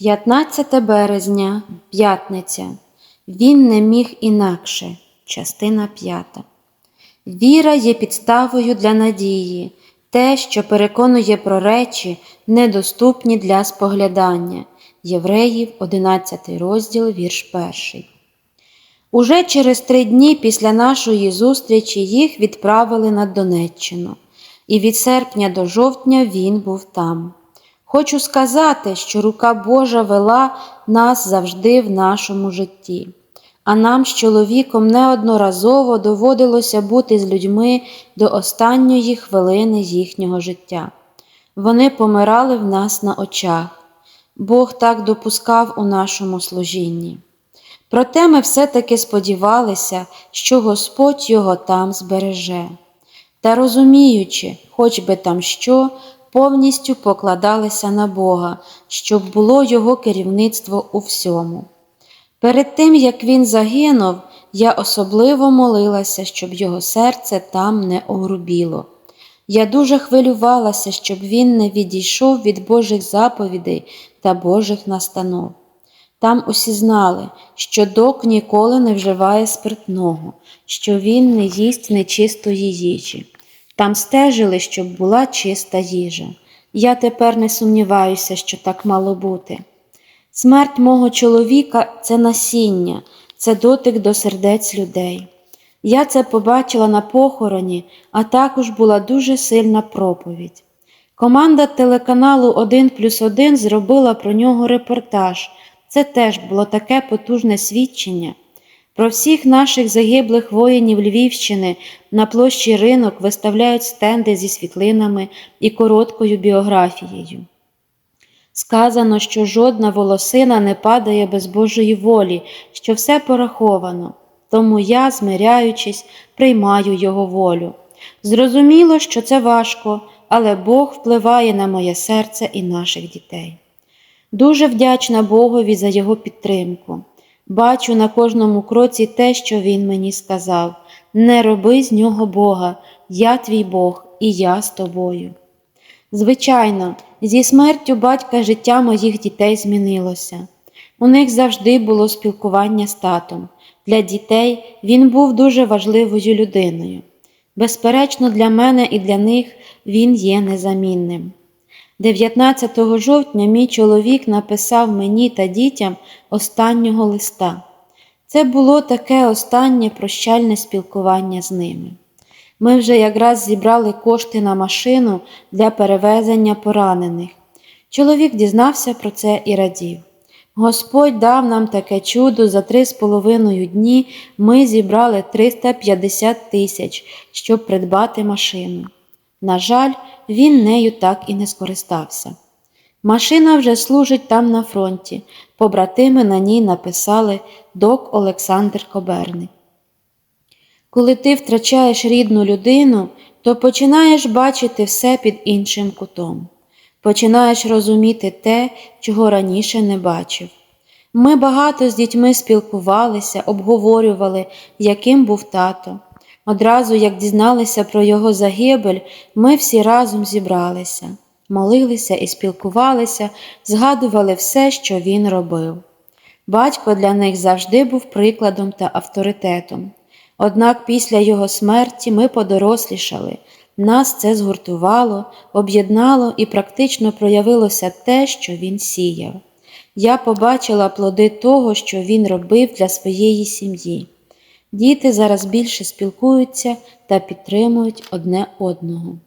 15 березня, п'ятниця. Він не міг інакше. Частина п'ята. Віра є підставою для надії, те, що переконує про речі, недоступні для споглядання. Євреїв, 11 розділ, вірш 1. Уже через три дні після нашої зустрічі їх відправили на Донеччину, і від серпня до жовтня він був там. Хочу сказати, що рука Божа вела нас завжди в нашому житті, а нам з чоловіком неодноразово доводилося бути з людьми до останньої хвилини їхнього життя. Вони помирали в нас на очах. Бог так допускав у нашому служінні. Проте ми все-таки сподівалися, що Господь його там збереже. Та розуміючи, хоч би там що, повністю покладалися на Бога, щоб було Його керівництво у всьому. Перед тим, як він загинув, я особливо молилася, щоб його серце там не огрубіло. Я дуже хвилювалася, щоб він не відійшов від Божих заповідей та Божих настанов. Там усі знали, що док ніколи не вживає спиртного, що він не їсть нечистої їжі. Там стежили, щоб була чиста їжа. Я тепер не сумніваюся, що так мало бути. Смерть мого чоловіка це насіння, це дотик до сердець людей. Я це побачила на похороні, а також була дуже сильна проповідь. Команда телеканалу 1 плюс 1 зробила про нього репортаж. Це теж було таке потужне свідчення. Про всіх наших загиблих воїнів Львівщини на площі ринок виставляють стенди зі світлинами і короткою біографією. Сказано, що жодна волосина не падає без Божої волі, що все пораховано, тому я, змиряючись, приймаю Його волю. Зрозуміло, що це важко, але Бог впливає на моє серце і наших дітей. Дуже вдячна Богові за його підтримку. Бачу на кожному кроці те, що Він мені сказав не роби з нього Бога, я твій Бог, і я з тобою. Звичайно, зі смертю батька життя моїх дітей змінилося. У них завжди було спілкування з татом. Для дітей він був дуже важливою людиною. Безперечно, для мене і для них він є незамінним. 19 жовтня мій чоловік написав мені та дітям останнього листа. Це було таке останнє прощальне спілкування з ними. Ми вже якраз зібрали кошти на машину для перевезення поранених. Чоловік дізнався про це і радів. Господь дав нам таке чудо за три з половиною дні ми зібрали 350 тисяч, щоб придбати машину. На жаль, він нею так і не скористався. Машина вже служить там на фронті. Побратими на ній написали док Олександр Коберник. Коли ти втрачаєш рідну людину, то починаєш бачити все під іншим кутом, починаєш розуміти те, чого раніше не бачив. Ми багато з дітьми спілкувалися, обговорювали, яким був тато. Одразу, як дізналися про його загибель, ми всі разом зібралися, молилися і спілкувалися, згадували все, що він робив. Батько для них завжди був прикладом та авторитетом. Однак після його смерті ми подорослішали, нас це згуртувало, об'єднало і практично проявилося те, що він сіяв. Я побачила плоди того, що він робив для своєї сім'ї. Діти зараз більше спілкуються та підтримують одне одного.